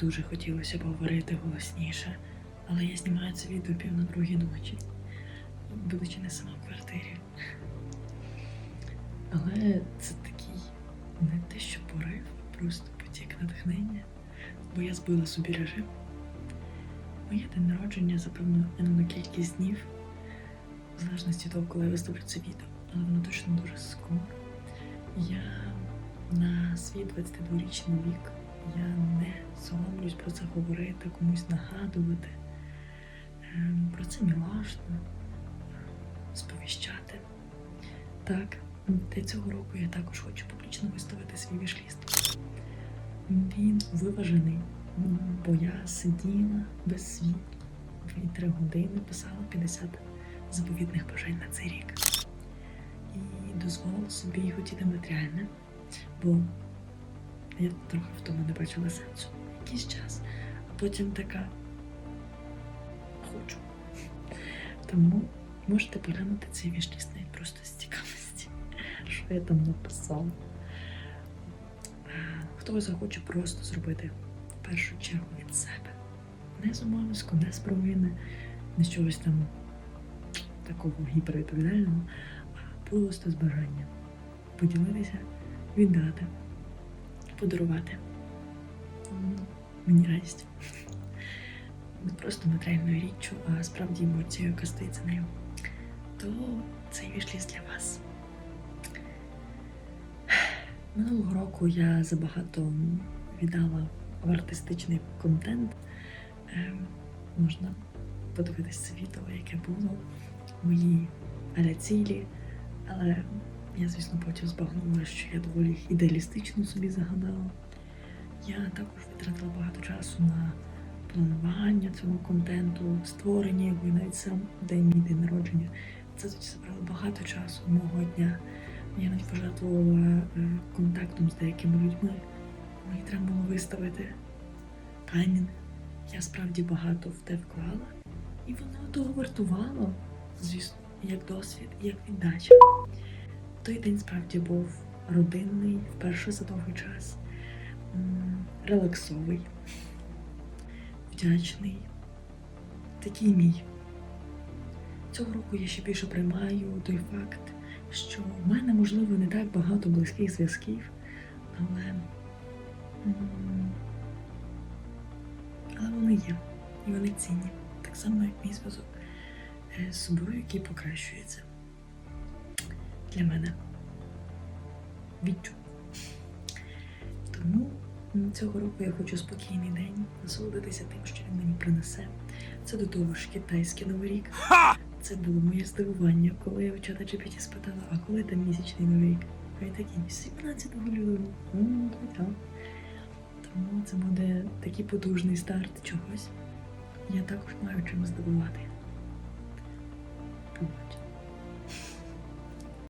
дуже хотілося поговорити голосніше, але я знімаю це відео пів на другій ночі, будучи не сама в квартирі. Але це такий не те, що порив, а просто потік натхнення, бо я збила собі режим. Моє день народження за певну енну кількість днів, в залежності того, коли я виставлю це відео, але воно точно дуже скоро. Я на свій 22-річний вік я не соромлюсь про це говорити, комусь нагадувати. Ем, Про це мілашно сповіщати. Так, для цього року я також хочу публічно виставити свій вішліст. Він виважений, бо я сиділа без світла і три години писала 50 заповітних бажань на цей рік. І дозволила собі хотіти матеріальне, бо я трохи в тому не бачила сенсу якийсь час, а потім така хочу. Тому можете поглянути цей вішліст просто з цікавості, що я там написала. Е, Хто захоче просто зробити в першу чергу від себе. Не з обов'язку, не з провини, не з чогось там такого гіпервідповідального, а просто з бажанням поділитися, віддати, подарувати мені радість. Не просто матеріальною річчю, а справді емоцією, за нею. То цей вішліст для вас. Минулого року я забагато віддала в артистичний контент. Ем, можна подивитись це відео, яке було мої аля цілі, але я, звісно, потім збагнула, що я доволі ідеалістично собі загадала. Я також витратила багато часу на планування цього контенту, створення його і навіть сам день мій день народження. Це забрало багато часу мого дня. Я навіть пожертвувала е, контактом з деякими людьми. Мені треба було виставити таймінг. Я справді багато в те вклала, і воно того вартувало, звісно, як досвід, як віддача. Той день справді був родинний, вперше за довгий час, релаксовий, вдячний. Такий мій. Цього року я ще більше приймаю той факт, що в мене, можливо, не так багато близьких зв'язків, але, але вони є, і вони цінні. Так само, як мій зв'язок е, з собою, який покращується. Для мене відчув. Тому цього року я хочу спокійний день, насолодитися тим, що він мені принесе. Це до того ж китайський новий рік. Це було моє здивування, коли я в чата GPT спитала, а коли там місячний новий рік? А я такий 17 лютого. Ну. Тому це буде такий потужний старт чогось. Я також маю чим здивувати.